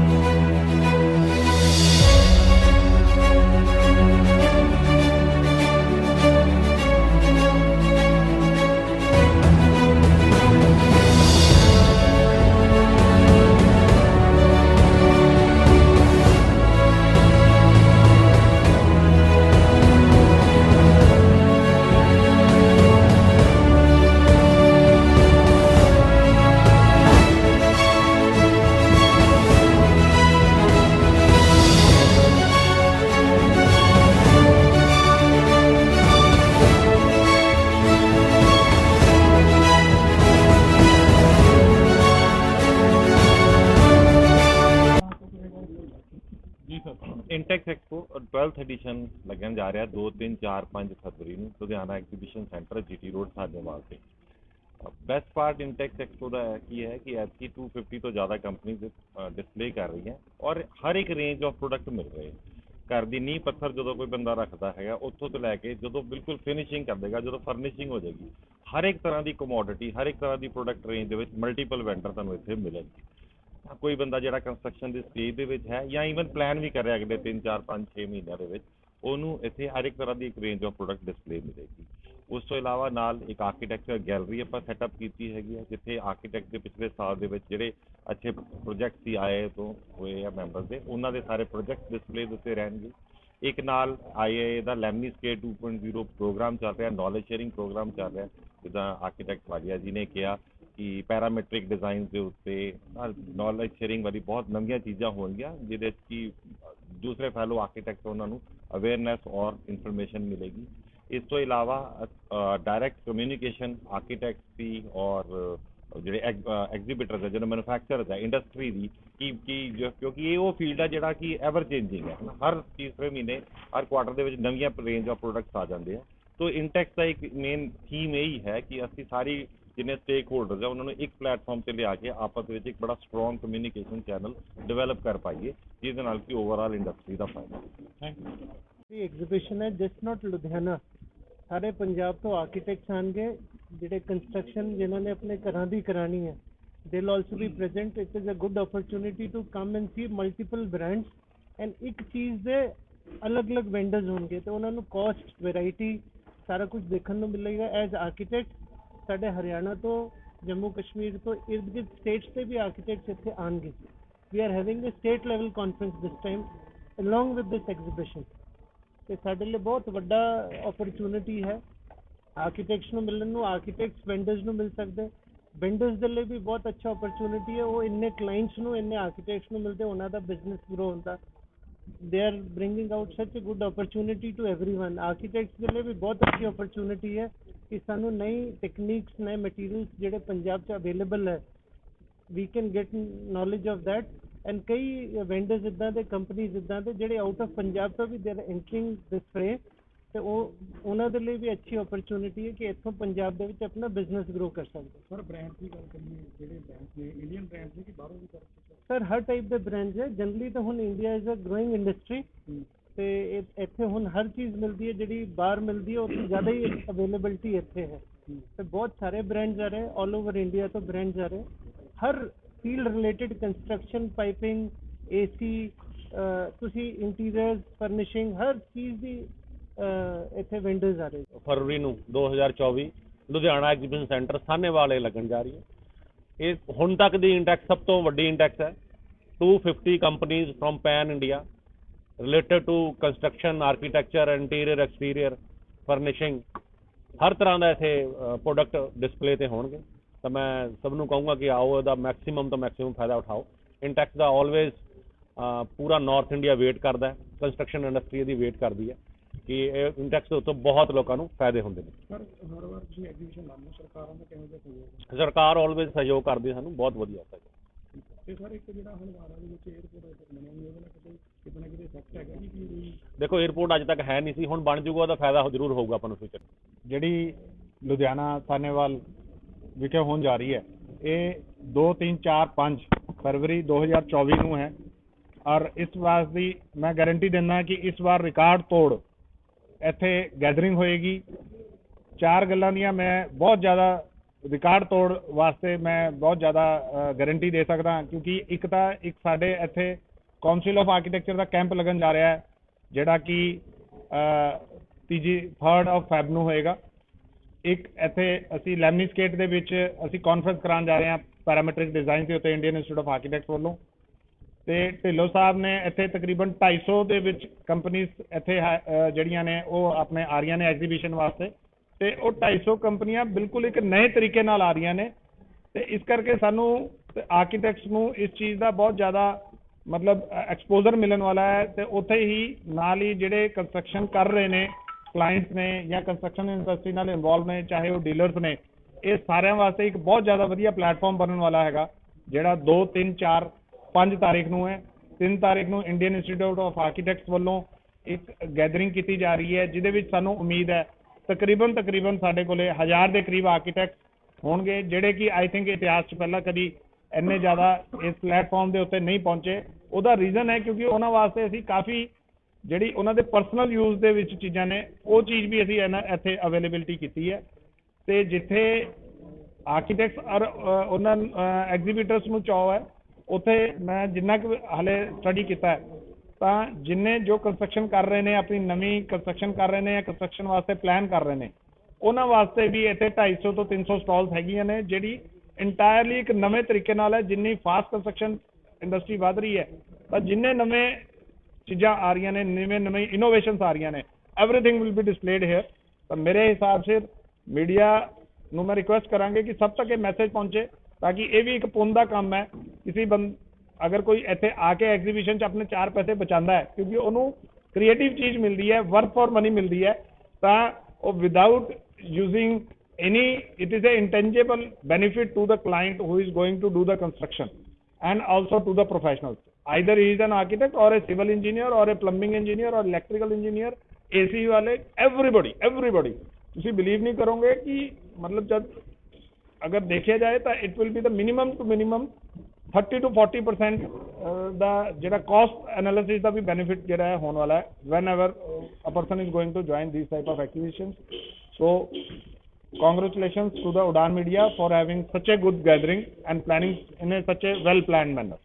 Bye. Intex expo 12th edition ਲੱਗਣ ਜਾ ਰਿਹਾ 2 3 4 5 ਫਰਵਰੀ ਨੂੰ, Ludhiana exhibition centre GT road Sajewal ਤੇ। ਬੈਸਟ ਪਾਰਟ ਇੰਟੈਕਸ ਐਕਸਪੋ ਦਾ ਕੀ ਹੈ ਕਿ ਐਤਕੀ 250 ਤੋਂ ਜ਼ਿਆਦਾ ਕੰਪਨੀਆਂ ਡਿਸਪਲੇ ਕਰ ਰਹੀਆਂ ਔਰ ਹਰ ਇੱਕ ਰੇਂਜ ਆਫ ਪ੍ਰੋਡਕਟ ਮਿਲ ਰਹੇ ਘਰ ਦੀ ਨੀਂਹ ਪੱਥਰ ਜਦੋਂ ਕੋਈ ਬੰਦਾ ਰੱਖਦਾ ਹੈਗਾ, ਉੱਥੋਂ ਤੋਂ ਲੈ ਕੇ ਜਦੋਂ ਬਿਲਕੁਲ ਫਿਨਿਸ਼ਿੰਗ ਕਰ ਦੇਗਾ, ਜਦੋਂ ਫਰਨਿਸ਼ਿੰਗ ਹੋ ਜਾਏਗੀ, ਹਰ ਇੱਕ ਤਰ੍ਹਾਂ ਦੀ ਕਮੋਡਿਟੀ ਹਰ ਇੱਕ ਤਰ੍ਹਾਂ ਦੀ ਪ੍ਰੋਡਕਟ ਰੇਂਜ ਦੇ ਵਿੱਚ ਮਲਟੀਪਲ ਵੈਂਡਰ ਤੁਹਾਨੂੰ ਇੱਥੇ ਮਿਲਣਗੇ। ਕੋਈ ਬੰਦਾ ਜਿਹੜਾ ਕੰਸਟਰਕਸ਼ਨ ਦੀ ਸਟੇਜ ਦੇ ਵਿੱਚ ਹੈ ਜਾਂ ਈਵਨ ਪਲਾਨ ਵੀ ਕਰ ਰਿਹਾ ਅਗਲੇ 3 4 5 6 ਮਹੀਨਿਆਂ ਦੇ ਵਿੱਚ, ਉਹਨੂੰ ਇੱਥੇ ਹਰ ਇੱਕ ਤਰ੍ਹਾਂ ਦੀ ਇੱਕ ਰੇਂਜ ਆਫ ਪ੍ਰੋਡਕਟ ਡਿਸਪਲੇ ਮਿਲੇਗੀ। ਉਸ ਤੋਂ ਇਲਾਵਾ ਨਾਲ ਇੱਕ ਆਰਕੀਟੈਕਚਰ ਗੈਲਰੀ ਆਪਾਂ ਸੈਟਅਪ ਕੀਤੀ ਹੈਗੀ ਹੈ, ਜਿੱਥੇ ਆਰਕੀਟੈਕਟ ਦੇ ਪਿਛਲੇ ਸਾਲ ਦੇ ਵਿੱਚ ਜਿਹੜੇ ਅੱਛੇ ਪ੍ਰੋਜੈਕਟ ਸੀ, ਆਏ ਤੋਂ ਹੋਏ ਆ ਮੈਂਬਰਸ ਦੇ, ਉਹਨਾਂ ਦੇ ਸਾਰੇ ਪ੍ਰੋਜੈਕਟ ਡਿਸਪਲੇ ਦੇ ਉੱਤੇ ਰਹਿਣਗੇ। ਇੱਕ ਨਾਲ ਆਈਏ ਦਾ ਲੈਮਨੀ ਸਕੇਲ 2.0 ਪ੍ਰੋਗਰਾਮ ਚੱਲ ਰਿਹਾ ਨੌਲੇਜ ਸ਼ੇਅਰਿੰਗ ਪ੍ਰੋਗਰਾਮ ਚੱਲ ਰਿਹਾ, ਜਿੱਦਾਂ ਆਰਕੀਟੈਕਟ ਵਾਲੀਆ ਜੀ ਨੇ ਕਿਹਾ ਕਿ ਪੈਰਾਮੈਟ੍ਰਿਕ ਡਿਜ਼ਾਈਨ ਦੇ ਉੱਤੇ ਨੌਲੇਜ ਸ਼ੇਅਰਿੰਗ ਵਾਲੀ ਬਹੁਤ ਨਵੀਆਂ ਚੀਜ਼ਾਂ ਹੋਣਗੀਆਂ, ਜਿਹਦੇ 'ਚ ਕਿ ਦੂਸਰੇ ਫੈਲੋ ਆਰਕੀਟੈਕਟ ਉਹਨਾਂ ਨੂੰ ਅਵੇਅਰਨੈਸ ਔਰ ਇਨਫੋਰਮੇਸ਼ਨ ਮਿਲੇਗੀ। ਇਸ ਤੋਂ ਇਲਾਵਾ ਡਾਇਰੈਕਟ ਕਮਿਊਨੀਕੇਸ਼ਨ ਆਰਕੀਟੈਕਟ ਦੀ ਔਰ ਜਿਹੜੇ ਐਗਜ਼ੀਬਿਟਰਸ ਹੈ ਜਿਹੜੇ ਮੈਨੂਫੈਕਚਰਰਸ ਹੈ ਇੰਡਸਟਰੀ ਦੀ, ਕੀ ਕੀ ਕਿਉਂਕਿ ਇਹ ਉਹ ਫੀਲਡ ਹੈ ਜਿਹੜਾ ਕਿ ਐਵਰ ਚੇਂਜਿੰਗ ਹੈ ਹਰ ਤੀਸਰੇ ਮਹੀਨੇ, ਹਰ ਕੁਆਟਰ ਦੇ ਵਿੱਚ ਨਵੀਆਂ ਰੇਂਜ ਆਫ ਪ੍ਰੋਡਕਟਸ ਆ ਜਾਂਦੇ ਆ। ਸੋ ਇੰਟੈਕਸ ਦਾ ਇੱਕ ਮੇਨ ਥੀਮ ਇਹ ਹੀ ਹੈ ਕਿ ਅਸੀਂ ਸਾਰੀ ਜਿੰਨੇ ਸਟੇਕ ਹੋਲਡਰਸ ਆ, ਉਹਨਾਂ ਨੂੰ ਇੱਕ ਪਲੇਟਫਾਰਮ ਤੇ ਲਿਆ ਕੇ ਆਪਸ ਵਿੱਚ ਇੱਕ ਬੜਾ ਸਟਰੋਂਗ ਕਮਿਊਨੀਕੇਸ਼ਨ ਚੈਨਲ ਡਿਵੈਲਪ ਕਰ ਪਾਈਏ ਜਿਸ ਦੇ ਨਾਲ ਕਿ ਓਵਰਆਲ ਇੰਡਸਟਰੀ ਦਾ ਫਾਇਦਾ ਥੈਂਕ ਯੂ ਦੀ ਐਗਜ਼ੀਬਿਸ਼ਨ ਹੈ ਜਸਟ ਨਾਟ ਲੁਧਿਆਣਾ। ਸਾਰੇ ਪੰਜਾਬ ਤੋਂ ਆਰਕੀਟੈਕਟਸ ਆਣਗੇ ਜਿਹੜੇ ਕੰਸਟਰਕਸ਼ਨ ਜਿਨ੍ਹਾਂ ਨੇ ਆਪਣੇ ਘਰਾਂ ਦੀ ਕਰਾਣੀ ਹੈ। They will also be present it is a good opportunity to come and see multiple brands and ਇੱਕ ਚੀਜ਼ ਦੇ ਅਲੱਗ-ਅਲੱਗ ਵੈਂਡਰਸ ਹੋਣਗੇ, ਤੇ ਉਹਨਾਂ ਨੂੰ ਕਾਸਟ ਵੈਰਾਈਟੀ ਸਾਰਾ ਕੁਝ ਦੇਖਣ ਨੂੰ ਮਿਲੇਗਾ ਐਜ਼ ਆਰਕੀਟੈਕਟ ਸਾਡੇ ਹਰਿਆਣਾ ਤੋਂ, ਜੰਮੂ ਕਸ਼ਮੀਰ ਤੋਂ ird gird states ਦੇ ਵੀ architects ਇੱਥੇ ਆਉਣਗੇ। ਜੀ we are having a state level conference this time, along with this exhibition. ਤੇ ਸਾਡੇ ਲਈ ਬਹੁਤ ਵੱਡਾ opportunity ਹੈ। ਆਰਕੀਟੈਕਟਸ ਨੂੰ ਮਿਲਣ ਨੂੰ ਆਰਕੀਟੈਕਟਸ ਵੈਂਡਰਸ ਨੂੰ ਮਿਲ ਸਕਦੇ। ਵੈਂਡਰਸ ਦੇ ਲਈ ਵੀ ਬਹੁਤ ਅੱਛਾ opportunity ਹੈ। ਉਹ ਇੰਨੇ ਕਲਾਇੰਟਸ ਨੂੰ, ਇੰਨੇ ਆਰਕੀਟੈਕਟਸ ਨੂੰ ਮਿਲਦੇ, ਉਹਨਾਂ ਦਾ ਬਿਜ਼ਨਸ ਗਰੋ ਹੁੰਦਾ। They are bringing out such a good opportunity to everyone architects के लिए भी बहुत अच्छी अपॉर्चुनिटी है कि ਸਾਨੂੰ ਨਈ ਟੈਕਨੀਕਸ ਨਏ ਮਟੀਰੀਅਲਸ ਜਿਹੜੇ ਪੰਜਾਬ 'ਚ ਅਵੇਲੇਬਲ ਹੈ we can get knowledge of that and ਕਈ ਵੈਂਡਰਸ ਇਦਾਂ ਦੇ ਕੰਪਨੀਜ਼ ਇਦਾਂ ਦੇ ਜਿਹੜੇ ਆਊਟ ਆਫ ਪੰਜਾਬ ਤੋਂ ਵੀ ਦੇ ਆਰ ਐਂਟਰਿੰਗ ਫਰੇ ਤੇ ਉਹ ਉਹਨਾਂ ਦੇ ਲਈ ਵੀ ਅੱਛੀ ਓਪਰਚ्युनिटी ਹੈ ਕਿ ਇੱਥੋਂ ਪੰਜਾਬ ਦੇ ਵਿੱਚ ਆਪਣਾ ਬਿਜ਼ਨਸ ਗਰੋ ਕਰ ਸਕਦੇ ਸਰ ਬ੍ਰਾਂਡ ਦੀ ਗੱਲ ਕਰੀਏ ਜਿਹੜੇ ਬ੍ਰਾਂਡ ਨੇ ਇੰਡੀਅਨ ਬ੍ਰਾਂਡ ਨੇ ਕਿ ਬਾਹਰੋਂ ਵੀ ਕਰ ਸਰ ਹਰ ਟਾਈਪ ਦੇ ਬ੍ਰਾਂਡ ਹੈ ਜਨਰਲੀ ਤਾਂ ਹੁਣ India is a growing industry ਤੇ ਇੱਥੇ ਹੁਣ ਹਰ ਚੀਜ਼ ਮਿਲਦੀ ਹੈ ਜਿਹੜੀ ਬਾਹਰ ਮਿਲਦੀ ਹੈ ਉਹ ਤੋਂ ਜ਼ਿਆਦਾ ਹੀ ਅਵੇਲੇਬਿਲਟੀ ਇੱਥੇ ਹੈ। ਤੇ ਬਹੁਤ ਸਾਰੇ ਬ੍ਰਾਂਡਸ ਆ ਰਹੇ ਆਲ ਓਵਰ ਇੰਡੀਆ ਤੋਂ ਬ੍ਰਾਂਡਸ ਆ ਰਹੇ। ਹਰ field related construction piping AC ਤੁਸੀਂ ਇੰਟੀਰੀਅਰਸ ਫਰਨਿਸ਼ਿੰਗ ਹਰ ਚੀਜ਼ ਦੀ ਇੱਥੇ ਵੈਂਡਰਸ ਆ ਰਹੇ ਫਰਵਰੀ ਨੂੰ 2024 ਲੁਧਿਆਣਾ ਐਗਜ਼ੀਬਿਸ਼ਨ ਸੈਂਟਰ ਸਾਹਨੇਵਾਲ ਇਹ ਲੱਗਣ ਜਾ ਰਹੀ ਹੈ। ਇਹ ਹੁਣ ਤੱਕ ਦੀ ਇੰਡੈਕਸ ਸਭ ਤੋਂ ਵੱਡੀ ਇੰਡੈਕਸ ਹੈ। 250 ਕੰਪਨੀਆਂ firm pan India related to construction architecture interior exterior furnishing ਹਰ ਤਰ੍ਹਾਂ ਦਾ ਇੱਥੇ ਪ੍ਰੋਡਕਟ ਡਿਸਪਲੇ ਤੇ ਹੋਣਗੇ। ਤਾਂ ਮੈਂ ਸਭ ਨੂੰ ਕਹੂੰਗਾ ਕਿ ਆਓ ਇਹਦਾ ਮੈਕਸਿਮਮ ਤੋਂ ਮੈਕਸਿਮਮ ਫਾਇਦਾ ਉਠਾਓ। ਇੰਟੈਕਸ ਦਾ ਆਲਵੇਜ਼ ਪੂਰਾ ਨਾਰਥ ਇੰਡੀਆ ਵੇਟ ਕਰਦਾ ਕੰਸਟਰਕਸ਼ਨ ਇੰਡਸਟਰੀ ਦੀ ਵੇਟ ਕਰਦੀ ਹੈ। ਕਿ ਇਹ ਇੰਡੈਕਸ ਦੇ ਬਹੁਤ ਲੋਕਾਂ ਨੂੰ ਫਾਇਦੇ ਹੁੰਦੇ ਨੇ। ਸਰ ਹਰ ਵਾਰ ਤੁਸੀਂ ਐਗਜ਼ੀਬਿਸ਼ਨ ਲਾਉਂਦੇ ਸਰਕਾਰਾਂ ਦਾ ਕਿਹੋ ਜਿਹਾ ਸਹਿਯੋਗ ਸਰਕਾਰ ਆਲਵੇਜ਼ ਸਹਿਯੋਗ ਕਰਦੀ ਹੈ ਸਾਨੂੰ ਬਹੁਤ ਵਧੀਆ ਸਹਿਯੋਗ। ਤੇ ਸਰ ਇੱਕ ਜਿਹੜਾ ਹਲਵਾਰਾ ਦੇ ਵਿੱਚ 에어ਪੋਰਟ ਬਣਿਆ ਹੋਇਆ ਉਹਦਾ ਕਿਤੇ ਕਿਤਨਾ ਕਿਤੇ ਇਫੈਕਟ ਹੈਗਾ ਜੀ ਦੇਖੋ 에어ਪੋਰਟ ਅੱਜ ਤੱਕ ਹੈ ਨਹੀਂ ਸੀ ਹੁਣ ਬਣ ਜੂਗਾ ਉਹਦਾ ਫਾਇਦਾ ਜ਼ਰੂਰ ਹੋਊਗਾ ਆਪਾਂ ਨੂੰ ਫਿਊਚਰ ਜਿਹੜੀ ਲੁਧਿਆਣਾ ਥਾਨੇਵਾਲ ਵਿਖੇ ਹੋਣ ਜਾ ਰਹੀ ਹੈ ਇਹ 2 3 4 5 ਫਰਵਰੀ 2024 ਨੂੰ ਹੈ। ਔਰ ਇਸ ਵਾਰ ਦੀ ਮੈਂ ਗਾਰੰਟੀ ਦਿੰਦਾ ਕਿ ਇਸ ਵਾਰ ਰਿਕਾਰਡ ਤੋੜ ਇੱਥੇ ਗੈਦਰਿੰਗ ਹੋਏਗੀ। ਚਾਰ ਗੱਲਾਂ ਦੀਆਂ ਮੈਂ ਬਹੁਤ ਜ਼ਿਆਦਾ ਰਿਕਾਰਡ ਤੋੜ ਵਾਸਤੇ ਮੈਂ ਬਹੁਤ ਜ਼ਿਆਦਾ ਗਾਰੰਟੀ ਦੇ ਸਕਦਾ ਕਿਉਂਕਿ ਇੱਕ ਤਾਂ ਇੱਕ ਸਾਡੇ ਇੱਥੇ ਕਾਉਂਸਲ ਆਫ ਆਰਕੀਟੈਕਚਰ ਦਾ ਕੈਂਪ ਲੱਗਣ ਜਾ ਰਿਹਾ ਹੈ, ਜਿਹੜਾ ਕਿ ਤੀਜੀ 3rd ਆਫ ਫੈਬ ਨੂੰ ਹੋਏਗਾ। ਇੱਕ ਇੱਥੇ ਅਸੀਂ ਲੈਮਨੀਸਕੇਟ ਦੇ ਵਿੱਚ ਅਸੀਂ ਕਾਨਫਰੰਸ ਕਰਾਉਣ ਜਾ ਰਹੇ ਹਾਂ ਪੈਰਾਮੈਟ੍ਰਿਕ ਡਿਜ਼ਾਈਨ ਦੇ ਉੱਤੇ ਇੰਡੀਅਨ ਇੰਸਟੀਚਿਊਟ ਆਫ ਆਰਕੀਟੈਕਟਸ ਵੱਲੋਂ। ਤੇ ਢਿੱਲੋਂ ਸਾਹਿਬ ਨੇ ਇੱਥੇ ਤਕਰੀਬਨ 250 ਦੇ ਵਿੱਚ ਕੰਪਨੀਆਂ ਇੱਥੇ ਹੈ- ਜਿਹੜੀਆਂ ਨੇ, ਉਹ ਆਪਣੇ ਆ ਰਹੀਆਂ ਨੇ ਐਗਜ਼ੀਬਿਸ਼ਨ ਵਾਸਤੇ। ਤੇ ਉਹ 250 ਕੰਪਨੀਆਂ ਬਿਲਕੁਲ ਇੱਕ ਨਵੇਂ ਤਰੀਕੇ ਨਾਲ ਆ ਰਹੀਆਂ ਨੇ। ਤੇ ਇਸ ਕਰਕੇ ਸਾਨੂੰ ਆਰਕੀਟੈਕਟਸ ਨੂੰ ਇਸ ਚੀਜ਼ ਦਾ ਬਹੁਤ ਜ਼ਿਆਦਾ ਮਤਲਬ ਐਕਸਪੋਜ਼ਰ ਮਿਲਣ ਵਾਲਾ ਹੈ। ਤੇ ਉੱਥੇ ਹੀ ਨਾਲ ਹੀ ਜਿਹੜੇ ਕੰਸਟਰਕਸ਼ਨ ਕਰ ਰਹੇ ਨੇ ਕਲਾਇੰਟਸ ਨੇ ਜਾਂ ਕੰਸਟਰਕਸ਼ਨ ਇੰਡਸਟਰੀ ਨਾਲ ਇਨਵੋਲਵ ਨੇ, ਚਾਹੇ ਉਹ ਡੀਲਰਸ ਨੇ, ਇਹ ਸਾਰਿਆਂ ਵਾਸਤੇ ਇੱਕ ਬਹੁਤ ਜ਼ਿਆਦਾ ਵਧੀਆ ਪਲੇਟਫਾਰਮ ਬਣਨ ਵਾਲਾ ਹੈਗਾ, ਜਿਹੜਾ 2 3 4 5 ਤਾਰੀਖ ਨੂੰ ਹੈ 3 ਤਾਰੀਖ ਨੂੰ ਇੰਡੀਅਨ ਇੰਸਟੀਚਿਊਟ ਆਫ ਆਰਕੀਟੈਕਟਸ ਵੱਲੋਂ ਇੱਕ ਗੈਦਰਿੰਗ ਕੀਤੀ ਜਾ ਰਹੀ ਹੈ, ਜਿਹਦੇ ਵਿੱਚ ਸਾਨੂੰ ਉਮੀਦ ਹੈ ਤਕਰੀਬਨ ਤਕਰੀਬਨ ਸਾਡੇ ਕੋਲੇ ਹਜ਼ਾਰ ਦੇ ਕਰੀਬ ਆਰਕੀਟੈਕਟ ਹੋਣਗੇ, ਜਿਹੜੇ ਕਿ ਆਈ ਥਿੰਕ ਇਤਿਹਾਸ 'ਚ ਪਹਿਲਾਂ ਕਦੀ ਇੰਨੇ ਜ਼ਿਆਦਾ ਇਸ ਪਲੇਟਫਾਰਮ ਦੇ ਉੱਤੇ ਨਹੀਂ ਪਹੁੰਚੇ। ਉਹਦਾ ਰੀਜ਼ਨ ਹੈ ਕਿਉਂਕਿ ਉਹਨਾਂ ਵਾਸਤੇ ਅਸੀਂ ਕਾਫੀ ਜਿਹੜੀ ਉਹਨਾਂ ਦੇ ਪਰਸਨਲ ਯੂਜ਼ ਦੇ ਵਿੱਚ ਚੀਜ਼ਾਂ ਨੇ, ਉਹ ਚੀਜ਼ ਵੀ ਅਸੀਂ ਇਹਨਾਂ ਇੱਥੇ ਅਵੇਲੇਬਿਲਟੀ ਕੀਤੀ ਹੈ। ਤੇ ਜਿੱਥੇ ਆਰਕੀਟੈਕਟਸ ਔਰ ਉਹਨਾਂ ਐਗਜ਼ੀਬਿਟਰਸ ਨੂੰ ਚਾਅ ਹੈ ਉੱਥੇ ਮੈਂ ਜਿੰਨਾ ਕੁ ਹਲੇ ਸਟੱਡੀ ਕੀਤਾ ਤਾਂ ਜਿੰਨੇ ਜੋ ਕੰਸਟਰਕਸ਼ਨ ਕਰ ਰਹੇ ਨੇ, ਆਪਣੀ ਨਵੀਂ ਕੰਸਟਰਕਸ਼ਨ ਕਰ ਰਹੇ ਨੇ ਜਾਂ ਕੰਸਟਰਕਸ਼ਨ ਵਾਸਤੇ ਪਲਾਨ ਕਰ ਰਹੇ ਨੇ, ਉਹਨਾਂ ਵਾਸਤੇ ਵੀ ਇੱਥੇ 250 ਤੋਂ 300 ਸਟਾਲਸ ਹੈਗੀਆਂ ਨੇ, ਜਿਹੜੀ ਇੰਟਾਇਰਲੀ ਇੱਕ ਨਵੇਂ ਤਰੀਕੇ ਨਾਲ ਹੈ, ਜਿੰਨੀ ਫਾਸਟ ਕੰਸਟਰਕਸ਼ਨ ਇੰਡਸਟਰੀ ਵਧ ਰਹੀ ਹੈ, ਤਾਂ ਜਿੰਨੇ ਨਵੇਂ ਚੀਜ਼ਾਂ ਆ ਰਹੀਆਂ ਨੇ, ਨਵੇਂ ਨਵੇਂ ਇਨੋਵੇਸ਼ਨਸ ਆ ਰਹੀਆਂ ਨੇ everything will be displayed here ਤਾਂ ਮੇਰੇ ਹਿਸਾਬ ਸੇ ਮੀਡੀਆ ਨੂੰ ਮੈਂ ਰਿਕੁਐਸਟ ਕਰਾਂਗੇ ਕਿ ਸਭ ਤੱਕ ਇਹ ਮੈਸੇਜ ਪਹੁੰਚੇ ताकि ये भी एक पुन का काम है। किसी बंद, अगर कोई इतने आके एग्जीबिशन अपने चार पैसे बचा है, क्योंकि उन्होंने क्रिएटिव चीज़ मिलती है वर्क फॉर मनी मिलती है तो वो without using any it is a intangible benefit to the client who is going to do the construction and also to the professional either he is an architect or a civil engineer or a plumbing engineer or electrical engineer A C वाले everybody everybody believe नहीं करोगे कि मतलब जब ਅਗਰ ਦੇਖਿਆ ਜਾਏ ਤਾਂ it will be the minimum to minimum 30 to 40% uh, ਦਾ ਜਿਹੜਾ ਕਾਸਟ ਐਨਾਲਿਸਿਸ ਦਾ ਵੀ ਬੈਨੀਫਿਟ ਜਿਹੜਾ ਹੈ ਹੋਣ ਵਾਲਾ ਹੈ whenever a person is going to join this type of activations so congratulations to the Udan Media for having such a good gathering and planning in a such a well planned manner.